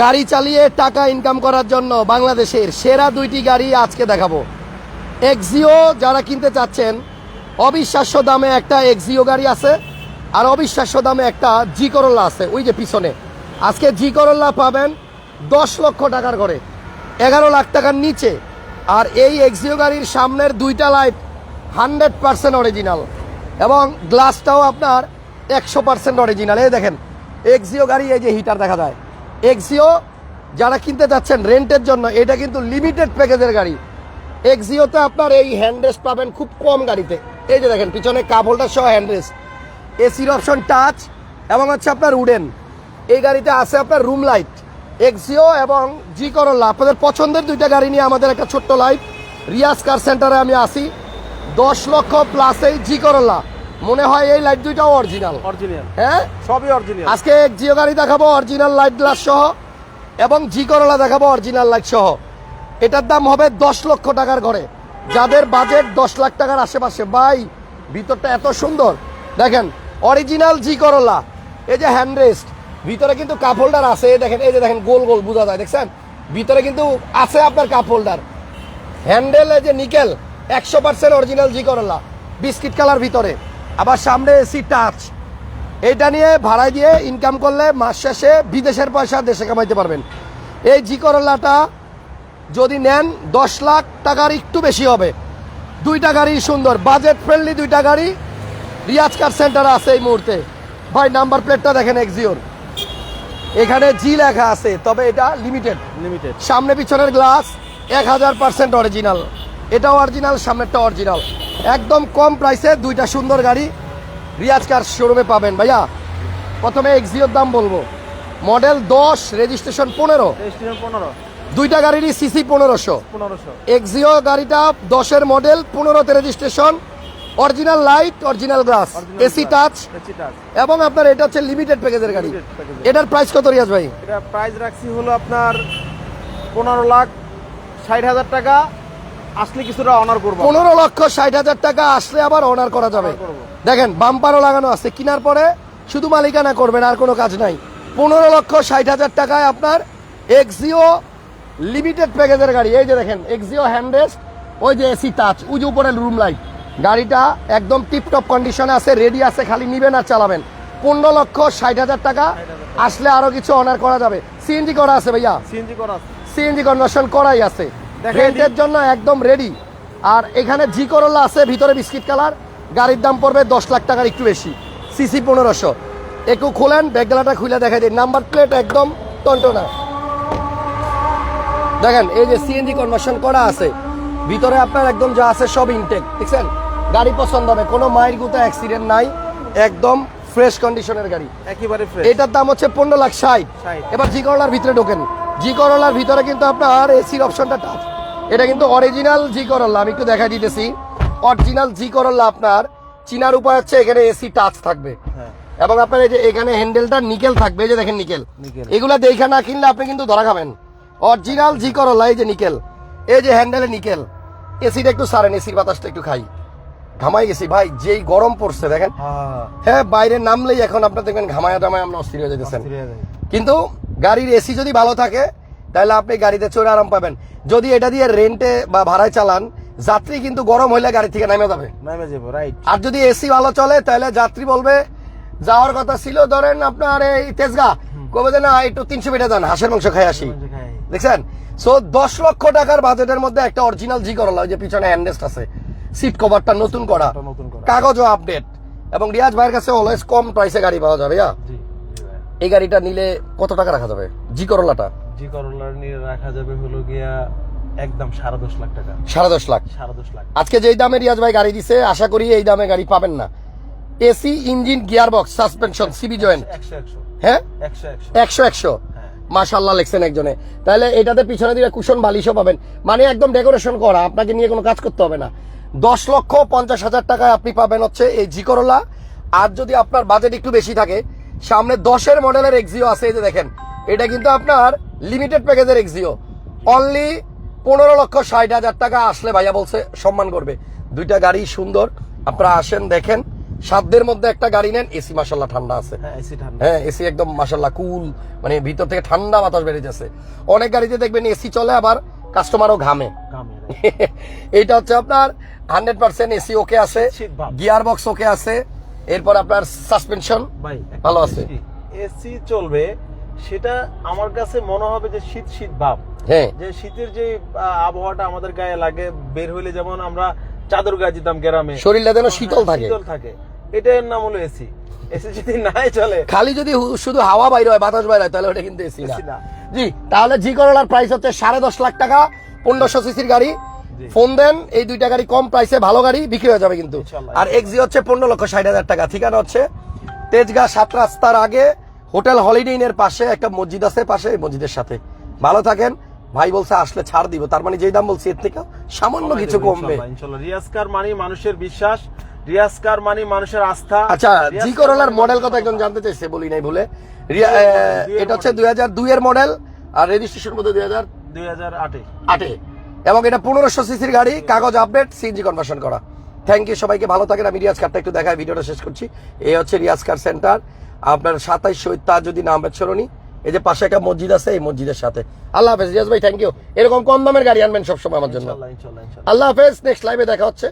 গাড়ি চালিয়ে টাকা ইনকাম করার জন্য বাংলাদেশের সেরা দুইটি গাড়ি আজকে দেখাবো। এক্সিও যারা কিনতে চাচ্ছেন, অবিশ্বাস্য দামে একটা এক্সিও গাড়ি আছে, আর অবিশ্বাস্য দামে একটা জি করল্লা আছে, ওই যে পিছনে। আজকে জি করল্লা পাবেন দশ লক্ষ টাকার করে, এগারো লাখ টাকার নিচে। আর এই এক্সিও গাড়ির সামনের দুইটা লাইট হান্ড্রেড পার্সেন্ট অরিজিনাল এবং গ্লাসটাও আপনার একশো পার্সেন্ট অরিজিনাল এই দেখেন এক্সিও গাড়ি এই যে হিটার দেখা যায়। এক্সিও যারা কিনতে যাচ্ছেন রেন্টের জন্য, এটা কিন্তু লিমিটেড প্যাকেজের গাড়ি। এক্সিওতে আপনার এই হ্যান্ডরেস্ট পাবেন খুব কম গাড়িতে। এই যে দেখেন, পিছনে কাপ সহ হ্যান্ডরেস্ট এসির অপশন টাচ এবং হচ্ছে আপনার উডেন এই গাড়িতে আছে আপনার রুম লাইট এক্সিও এবং জি করল্লা আপনাদের পছন্দের দুইটা গাড়ি নিয়ে আমাদের একটা ছোট্ট লাইভ রিয়াজ কার সেন্টারে আমি আসি দশ লক্ষ প্লাস জি করল্লা মনে হয় এই লাইট দুইটাও অরিজিনাল অরিজিনাল হ্যাঁ? সবই অরিজিনাল আজকে জিও গাড়ি দেখাবো অরিজিনাল লাইট গ্লাস সহ এবং জি করলা দেখাবো অরিজিনাল লাইট সহ। এটার দাম হবে দশ লক্ষ টাকার ঘরে। যাদের বাজেট দশ লাখ টাকার আশেপাশে। ভাই ভিতরটা এত সুন্দর। দেখেন অরিজিনাল জি করলা এই যে হ্যান্ডরেস্ট ভিতরে কিন্তু কাপ হোল্ডার আছে। দেখেন এই যে দেখেন গোল গোল বোঝা যায় দেখছেন? ভিতরে কিন্তু আছে আপনার কাপ হোল্ডার হ্যান্ডেল যে নিকেল একশো পার্সেন্ট অরিজিনাল জি করলা বিস্কিট কালার ভিতরে। আবার সামনে এসি টাচ এটা নিয়ে ভাড়া দিয়ে ইনকাম করলে মাস শেষে বিদেশের পয়সা দেশে কামাইতে পারবেন। এই জি করলাটা যদি নেন দশ লাখ টাকার একটু বেশি হবে। দুইটা গাড়ি সুন্দর বাজেট ফ্রেন্ডলি দুইটা গাড়ি। রিয়াজ কার সেন্টার আছে এই মুহূর্তে। ভাই নাম্বার প্লেটটা দেখেন এক্সিওর এখানে জি লেখা আছে তবে এটা লিমিটেড লিমিটেড সামনে পিছনের গ্লাস এক হাজার পার্সেন্ট অরিজিনাল এটা অরিজিনাল সামনেরটা অরিজিনাল একদম কম প্রাইসে দুইটা সুন্দর গাড়ি রিয়াজ কার শোরুমে পাবেন। ভাইয়া প্রথমে এক্সিওর দাম বলব। মডেল দশ রেজিস্ট্রেশন পনেরো। পনেরো। দুইটা গাড়িরই সিসি পনেরোশো। এক্সিও গাড়িটা দশের মডেল পনেরোতে registration original light original glass AC touch touch এবং আপনার এটা হচ্ছে লিমিটেড প্যাকেজের গাড়ি। এটার প্রাইস কত রিয়াজ ভাই? এটা প্রাইস রাখছি হলো আপনার পনেরো লাখ ষাট হাজার টাকা। আসলে কিছুটা অনার করব পনেরো লক্ষ ষাট হাজার টাকা আসলে আবার অনার করা যাবে। দেখেন বাম্পারও লাগানো আছে। কেনার পরে শুধু মালিকানা করবেন আর কোনো কাজ নাই। পনেরো লক্ষ ষাট হাজার টাকায় আপনার এক্সিও লিমিটেড প্যাকেজের গাড়ি। এই যে দেখেন এক্সিও হ্যান্ডরেস্ট ওই যে এসি টাচ ওই যে উপরে রুম লাইট গাড়িটা একদম টিপটপ কন্ডিশনে আছে রেডি আছে খালি নিবেন আর চালাবেন। পনেরো লক্ষ ষাট হাজার টাকা আসলে আরও কিছু অনার করা যাবে। সিএনজি করা আছে ভাইয়া? সিএনজি করা আছে। সিএনজি কনভার্সন করাই আছে। রেন্টের জন্য একদম রেডি আর এখানে জি করলা আছে ভিতরে বিস্কিট কালার। গাড়ির দাম পড়বে দশ লাখ টাকার একটু বেশি। সিসি পনেরোশো। একটু খোলেন ব্যাগডালাটা খুলে দেখাই দিন নাম্বার প্লেট একদম টনটনা। দেখেন এই যে সিএনজি কনভার্সন করা আছে ভিতরে আপনার একদম যা আছে সব ইনটেক দেখছেন? গাড়ি পছন্দ হবে কোনো মায়ের গুতা অ্যাক্সিডেন্ট নাই একদম ফ্রেশ কন্ডিশনের গাড়ি। একেবারে ফ্রেশ এটার দাম হচ্ছে পনেরো লাখ ষাট। এবার জি করলার ভিতরে ঢোকেন। জি করলার ভিতরে কিন্তু আপনার এসির অপশনটা টাচ এটা কিন্তু অরিজিনাল জি করল্লা আমি একটু দেখা দিতেছি। অরিজিনাল জি করল্লা আপনার চিনার উপায় হচ্ছে এখানে এসি টাচ থাকবে। হ্যাঁ। এবং আপনার এই যে এখানে হ্যান্ডেলটা নিকেল থাকবে এই যে দেখেন নিকেল নিকেল। এগুলা দেখা না কিনলে আপনি কিন্তু ধরা খাবেন। অরিজিনাল জি করল্লা এই যে নিকেল এই যে হ্যান্ডেলে নিকেল এসিটা একটু সারেন এসির বাতাসটা একটু খাই। ঘামাই গেছি ভাই যেই গরম পড়ছে দেখেন। হ্যাঁ। হ্যাঁ বাইরে নামলেই এখন আপনার দেখবেন ঘামায়া টামায় আমরা অস্থির হয়ে যেতেছেন কিন্তু গাড়ির এসি যদি ভালো থাকে তাহলে আপনি গাড়িতে চড়ে আরাম পাবেন। যদি এটা দিয়ে রেন্টে বা ভাড়ায় চালান যাত্রী কিন্তু গরম হইলে গাড়ি থেকে নেমে যাবে। নামে যাব রাইট আর যদি এসি ভালো চলে তাহলে যাত্রী বলবে যাওয়ার কথা ছিল ধরেন আপনার এই তেজগা। কবে যে না একটু তিনশো মিটার যান হাঁসের মাংস খাই আসি। দেখছেন? সো দশ লক্ষ টাকার বাজেটের মধ্যে একটা অরিজিনাল জি করলা ওই যে পিছনে হ্যান্ডেস্ট আছে সিট কভারটা নতুন করা। করা। কাগজও আপডেট এবং রিয়াজ ভাইয়ের কাছে অলওয়েজ কম প্রাইসে গাড়ি পাওয়া যাবে ইয়া জি। এই গাড়িটা নিলে কত টাকা রাখা যাবে? জি করলাটা? জি করলার নিয়ে রাখা যাবে হলো গিয়া একদম সাড়ে দশ লাখ টাকা। সাড়ে দশ লাখ? সাড়ে দশ লাখ। আজকে যেই দামে রিয়াজ ভাই গাড়ি দিছে আশা করি এই দামে গাড়ি পাবেন না। AC engine gear box suspension CV joint. হ্যাঁ? একশো একশো। হ্যাঁ। মাশাল্লাহ লিখছেন একজনে। তাহলে এটাতে পিছনে দিকে কুশন বালিশও পাবেন। মানে একদম ডেকোরেশন করা আপনাকে নিয়ে কোনো কাজ করতে হবে না। দশ লক্ষ পঞ্চাশ হাজার টাকায় আপনি পাবেন হচ্ছে এই জি করলা। আর যদি আপনার বাজেট একটু বেশি থাকে সামনে দশের মডেলের এক্সিও আছে এই যে দেখেন। এটা কিন্তু আপনার লিমিটেড প্যাকেজের এক্সিও অনলি পনেরো লক্ষ ষাট হাজার টাকা আসলে ভাইয়া বলছে সম্মান করবে। দুইটা গাড়ি সুন্দর। আপনারা আসেন দেখেন। সাধ্যের মধ্যে একটা গাড়ি নেন এসি মাসাল্লাহ ঠান্ডা আছে। হ্যাঁ এসি হ্যাঁ একদম মাসাল্লাহ কুল মানে ভিতর থেকে ঠান্ডা বাতাস বেড়ে যাচ্ছে। অনেক গাড়িতে দেখবেন এসি চলে আবার কাস্টমারও ঘামে। এইটা হচ্ছে আপনার হান্ড্রেড পার্সেন্ট এসি ওকে আছে। গিয়ার বক্স ওকে আছে। এরপর আপনার সাসপেনশন ভালো আছে। এসি চলবে সেটা আমার কাছে মনে হবে যে শীত শীত ভাব। হ্যাঁ। যে শীতের যে আবহাওয়াটা আমাদের গায়ে লাগে বের হইলে যেমন আমরা চাদর গায়ে যেতাম গ্রামে। শরীরটা যেন শীতল হ্যাঁ, থাকে। শীতল থাকে। এটার নাম হলো এসি এসি যদি নাই চলে। খালি যদি শুধু হাওয়া বাইরে হয় বাতাস বাইরে হয় তাহলে ওটা কিন্তু এসি না। জি তাহলে জি করলার প্রাইস হচ্ছে সাড়ে দশ লাখ টাকা পনেরোশো সিসির গাড়ি। ফোন দেন এই দুইটা গাড়ি কম প্রাইসে ভালো গাড়ি বিক্রি হয়ে যাবে কিন্তু। আর এক্সি হচ্ছে পনেরো লক্ষ ষাট হাজার টাকা। ঠিকানা হচ্ছে তেজগাঁ সাত রাস্তার আগে হোটেল হলিডে ইনের পাশে একটা মসজিদ আছে পাশে এই মসজিদের সাথে। ভালো থাকেন। ভাই বলছে আসলে ছাড় দিব। তার মানে যেই দাম বলছি এর থেকে সামান্য কিছু কমবে। ইনশাল্লাহ, ইনশাল্লাহ। রিয়াজ কার মানি মানুষের বিশ্বাস রিয়াজ কার মানি মানুষের আস্থা। আচ্ছা জি কার করলার মডেল কথা একজন জানতে চাইছে বলি নাই ভুলে। এটা হচ্ছে দুই হাজার দুই এর মডেল আর রেজিস্ট্রেশন মধ্যে দুই হাজার দুই হাজার আটে। আটে। এবং এটা পনেরোশো সিসির গাড়ি কাগজ আপডেট সিএনজি কনভার্সন করা। থ্যাংক ইউ সবাইকে ভালো থাকেন। আমি রিয়াজ কারটা একটু দেখায় ভিডিওটা শেষ করছি। এই হচ্ছে রিয়াজ কার সেন্টার আপনার সাতাইশ শহীদ তাজুদ্দিন আহমেদ সরণি এই যে পাশে একটা মসজিদ আছে এই মসজিদের সাথে। আল্লাহ হাফেজ রিয়াজ ভাই থ্যাংক ইউ এরকম কম দামের গাড়ি আনবেন সবসময় আমার জন্য। আল্লাহ হাফেজ নেক্সট লাইভে দেখা হচ্ছে।